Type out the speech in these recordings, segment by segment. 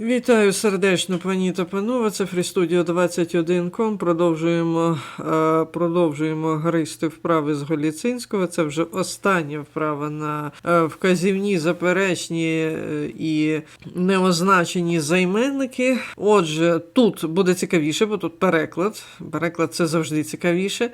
Вітаю сердечно, пані та панове. Це FreeStudio 21.com. Продовжуємо, е, продовжуємо гристи вправи з Голіцинського. Це вже остання вправа на е, вказівні, заперечні е, і неозначені займенники. Отже, тут буде цікавіше, бо тут переклад. Переклад це завжди цікавіше.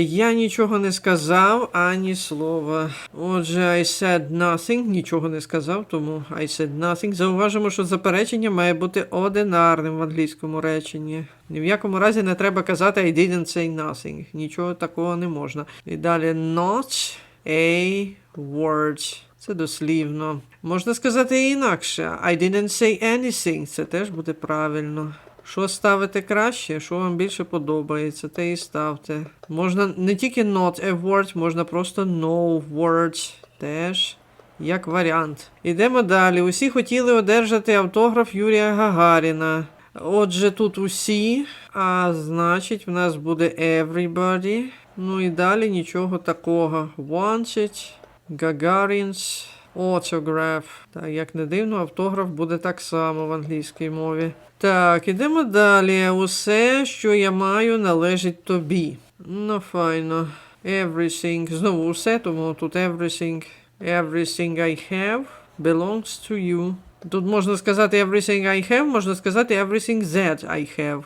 Я нічого не сказав, ані слова. Отже, I said nothing, нічого не сказав, тому I said nothing. Зауважимо, що заперечення має бути одинарним в англійському реченні. Ні в якому разі не треба казати I didn't say nothing. Нічого такого не можна. І далі not a word. Це дослівно. Можна сказати і інакше. I didn't say anything. Це теж буде правильно. Що ставити краще, що вам більше подобається, те і ставте. Можна не тільки not a word, можна просто no word теж. Як варіант. Ідемо далі. Усі хотіли одержати автограф Юрія Гагаріна. Отже, тут усі, а значить, в нас буде everybody. Ну і далі нічого такого. Wanted, Gagarin's autograph. Так, як не дивно, автограф буде так само в англійській мові. Так, ідемо далі. Усе, що я маю, належить тобі. Ну, файно. Everything. Знову усе, тому тут everything. Everything I have belongs to you. Тут можна сказати everything I have, можна сказати everything that I have.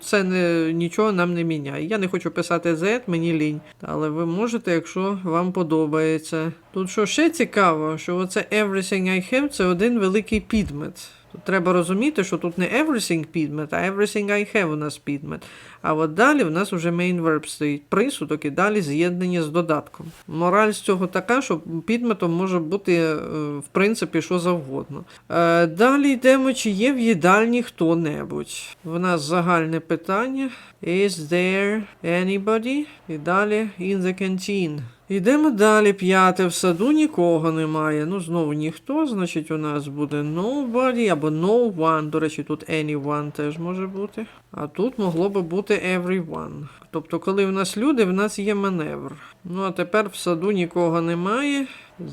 Це не, нічого нам не міняє. Я не хочу писати Z, мені лінь. Але ви можете, якщо вам подобається. Тут що ще цікаво, що оце everything I have це один великий підмет. Тут треба розуміти, що тут не everything підмет, а everything I have у нас підмет. А от далі в нас вже main verb стоїть присудок і далі з'єднання з додатком. Мораль з цього така, що підметом може бути е, в принципі що завгодно. Е, Далі йдемо, чи є в їдальні хто-небудь. В нас загальне питання. Is there anybody? І далі in the canteen. Йдемо далі, п'яте. В саду нікого немає. Ну, знову ніхто, значить, у нас буде nobody або no one. До речі, тут anyone теж може бути. А тут могло би бути everyone. Тобто, коли в нас люди, в нас є маневр. Ну, а тепер в саду нікого немає.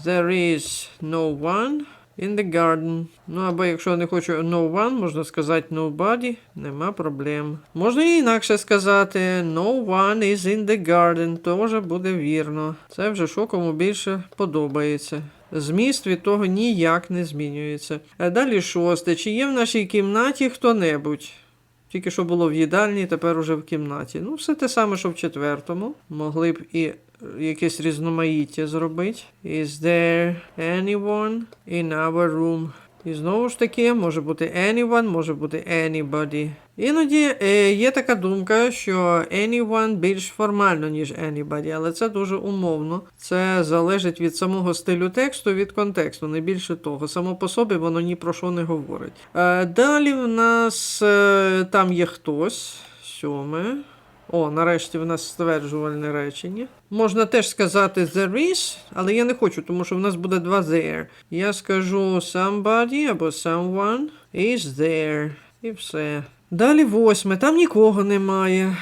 There is no one. In the garden. Ну, або якщо не хочу no one, можна сказати nobody, нема проблем. Можна і інакше сказати no one is in the garden, теж буде вірно. Це вже що кому більше подобається. Зміст від того ніяк не змінюється. А далі шосте. Чи є в нашій кімнаті хто-небудь? Тільки що було в їдальні, тепер уже в кімнаті. Ну, все те саме, що в четвертому. Могли б і е, якесь різноманіття зробити. Is there anyone in our room? І знову ж таки, може бути anyone, може бути anybody. Іноді е, є така думка, що anyone більш формально, ніж anybody, але це дуже умовно. Це залежить від самого стилю тексту, від контексту, не більше того. Само по собі воно ні про що не говорить. Е, далі в нас е, там є хтось, сьоме. О, нарешті в нас стверджувальне речення. Можна теж сказати there is, але я не хочу, тому що в нас буде два there. Я скажу somebody або someone is there. І все. Далі восьме. Там нікого немає.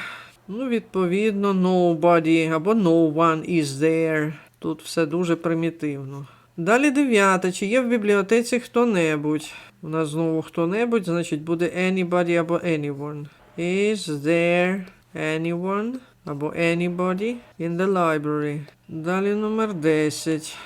Ну, відповідно, nobody або no one is there. Тут все дуже примітивно. Далі дев'яте. Чи є в бібліотеці хто-небудь? У нас знову хто-небудь, значить буде anybody або anyone. Is there anyone або anybody in the library? Далі номер 10.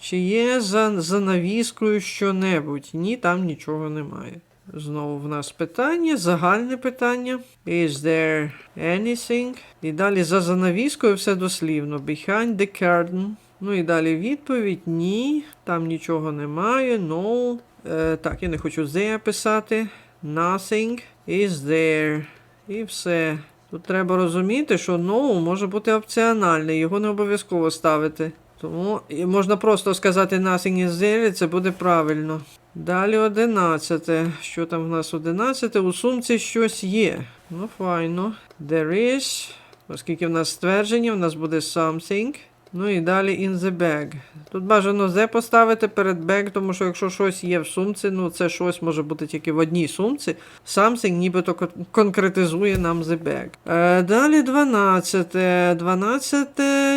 Чи є за занавіскою що-небудь? Ні, там нічого немає. Знову в нас питання, загальне питання. Is there anything? І далі за занавіскою все дослівно. Behind the curtain. Ну і далі відповідь ні. Там нічого немає. No. Е, так, я не хочу there писати. Nothing is there. І все. Тут треба розуміти, що no може бути опціональний, його не обов'язково ставити. Тому можна просто сказати nothing is there, це буде правильно. Далі одинадцяте. Що там в нас одинадцяте? У сумці щось є. Ну, файно. There is. Оскільки в нас ствердження, в нас буде something. Ну і далі in the bag. Тут бажано the поставити перед bag, тому що якщо щось є в сумці, ну це щось може бути тільки в одній сумці. Something нібито конкретизує нам the bag. Е, далі 12. 12.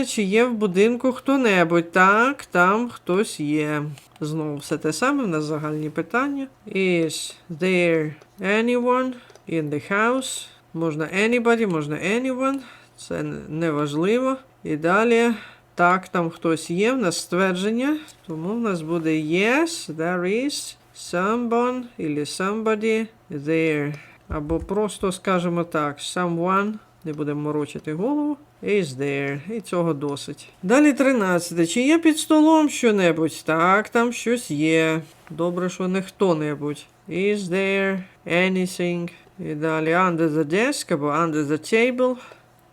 Чи є в будинку хто-небудь? Так, там хтось є. Знову все те саме, в нас загальні питання. Is there anyone in the house? Можна anybody, можна anyone. Це не- не важливо. І далі. Так, там хтось є, в нас ствердження, тому в нас буде yes, there is someone или somebody there. Або просто скажемо так, someone, не будемо морочити голову, is there. І цього досить. Далі 13. Чи є під столом що-небудь? Так, там щось є. Добре, що не хто-небудь. Is there anything? І далі under the desk або under the table.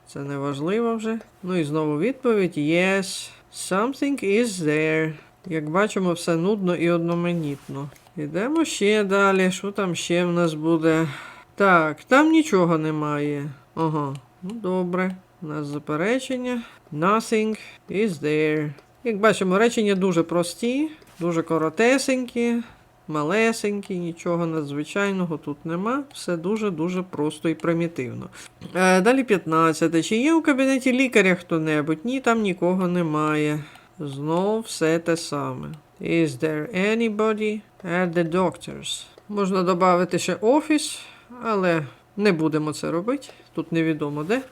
Це не важливо вже. Ну і знову відповідь Yes, something is there. Як бачимо, все нудно і одноманітно. Ідемо ще далі. Що там ще в нас буде? Так, там нічого немає. Ага, ну добре. У нас заперечення. Nothing is there. Як бачимо, речення дуже прості, дуже коротесенькі, малесенькі, нічого надзвичайного тут нема. Все дуже-дуже просто і примітивно. Е, далі 15. Чи є у кабінеті лікаря хто-небудь? Ні, там нікого немає. Знов все те саме. Is there anybody at the doctor's? Можна додати ще офіс, але не будемо це робити. Тут невідомо де.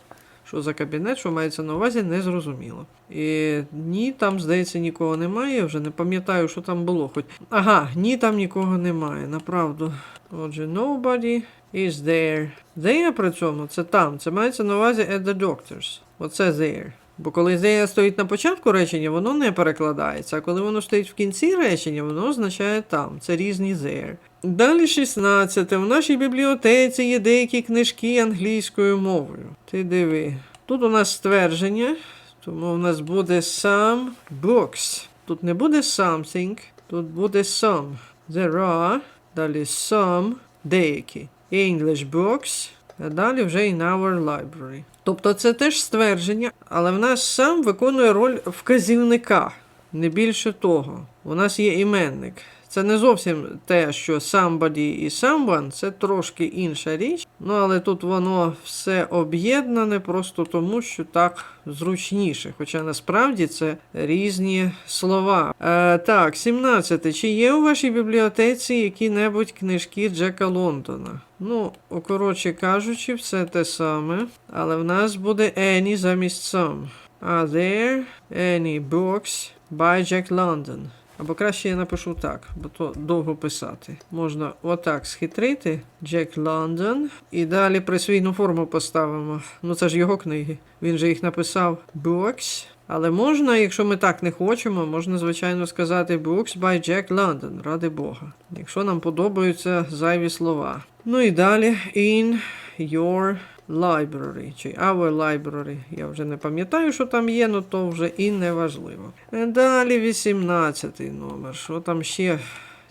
Що за кабінет, що мається на увазі, не зрозуміло. І ні, там, здається, нікого немає. Я вже не пам'ятаю, що там було. Хоч. Ага, ні, там нікого немає, направду. Отже, nobody is there. There при цьому це там. Це мається на увазі at the doctor's. Оце there. Бо коли there стоїть на початку речення, воно не перекладається. А коли воно стоїть в кінці речення, воно означає там. Це різні there. Далі 16. В нашій бібліотеці є деякі книжки англійською мовою. Ти диви. Тут у нас ствердження, тому в нас буде some books. Тут не буде something, тут буде some. There are. Далі some деякі. English books. А далі вже in our library. Тобто це теж ствердження, але в нас сам виконує роль вказівника. Не більше того. У нас є іменник. Це не зовсім те, що somebody і someone, це трошки інша річ. Ну, але тут воно все об'єднане просто тому, що так зручніше. Хоча насправді це різні слова. Е, так, 17. Чи є у вашій бібліотеці які-небудь книжки Джека Лондона? Ну, коротше кажучи, все те саме. Але в нас буде any замість some. Are there any books by Jack London? Або краще я напишу так, бо то довго писати. Можна отак схитрити Джек Лондон. І далі присвійну форму поставимо. Ну це ж його книги. Він же їх написав Books. Але можна, якщо ми так не хочемо, можна, звичайно, сказати Books by Jack London, ради Бога. Якщо нам подобаються зайві слова. Ну і далі in your library, чи our library. Я вже не пам'ятаю, що там є, але то вже і не важливо. Далі 18 номер. Що там ще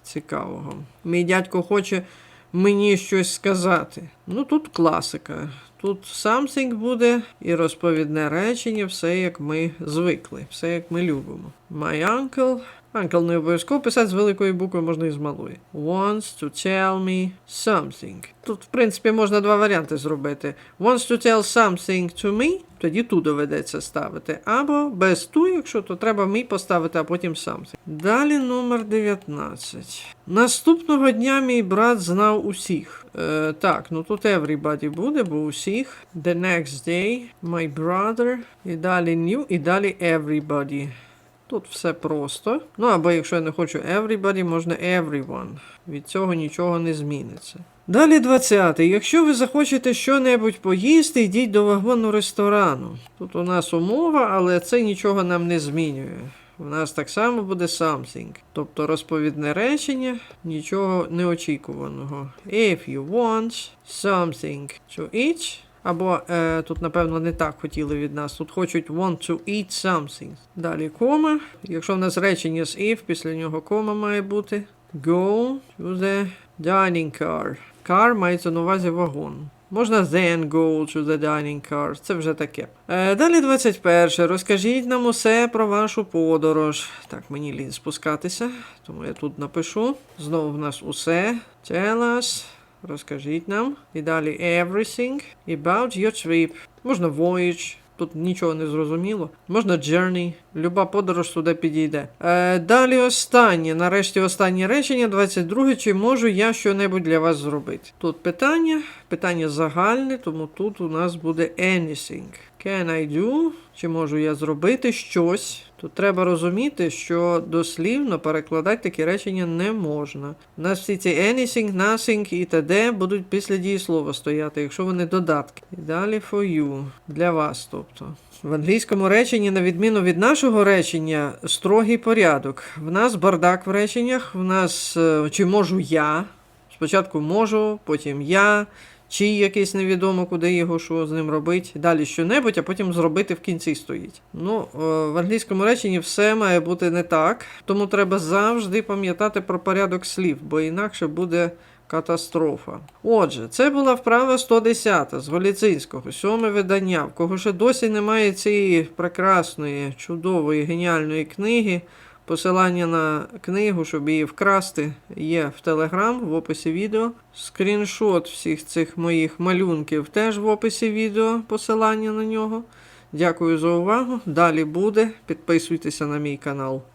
цікавого? Мій дядько хоче мені щось сказати. Ну тут класика. Тут something буде і розповідне речення, все як ми звикли, все як ми любимо. My uncle. Uncle не обов'язково писати з великої букви, можна і з малої. Wants to tell me something. Тут, в принципі, можна два варіанти зробити. Wants to tell something to me, тоді ту доведеться ставити. Або без ту, якщо то треба мій поставити, а потім something. Далі номер 19. Наступного дня мій брат знав усіх. Е, так, ну тут everybody буде, бо усіх. The next day, my brother. І далі new, і далі everybody. Тут все просто. Ну або якщо я не хочу everybody, можна everyone. Від цього нічого не зміниться. Далі 20. Якщо ви захочете що-небудь поїсти, йдіть до вагону ресторану. Тут у нас умова, але це нічого нам не змінює. У нас так само буде something. Тобто розповідне речення, нічого неочікуваного. If you want something to eat. Або е, тут, напевно, не так хотіли від нас. Тут хочуть want to eat something. Далі кома. Якщо в нас речення з if, після нього кома має бути. Go to the dining car. Car мається на увазі вагон. Можна then go to the dining car. Це вже таке. Е, далі 21. Розкажіть нам усе про вашу подорож. Так, мені лінь спускатися, тому я тут напишу. Знову в нас усе. Tell us. Розкажіть нам. І далі everything about your trip. Можна voyage. Тут нічого не зрозуміло. Можна journey. Люба подорож туди підійде. Е, далі останнє. Нарешті останнє речення, 22. Чи можу я щонебудь для вас зробити? Тут питання. Питання загальне, тому тут у нас буде anything. Can I do? Чи можу я зробити щось? Тут треба розуміти, що дослівно перекладати такі речення не можна. У нас всі ці anything, nothing і т.д. будуть після дієслова стояти, якщо вони додатки. І далі for you. Для вас, тобто. В англійському реченні, на відміну від нашого речення, строгий порядок. В нас бардак в реченнях, в нас е, чи можу я. Спочатку можу, потім я, чи якийсь невідомо, куди його, що з ним робити. Далі що-небудь, а потім зробити в кінці стоїть. Ну, е, в англійському реченні все має бути не так, тому треба завжди пам'ятати про порядок слів, бо інакше буде. Катастрофа. Отже, це була вправа 110 з Голіцинського, сьоме видання. В кого ще досі немає цієї прекрасної, чудової, геніальної книги. Посилання на книгу, щоб її вкрасти, є в Телеграм в описі відео. Скріншот всіх цих моїх малюнків теж в описі відео, посилання на нього. Дякую за увагу. Далі буде. Підписуйтеся на мій канал.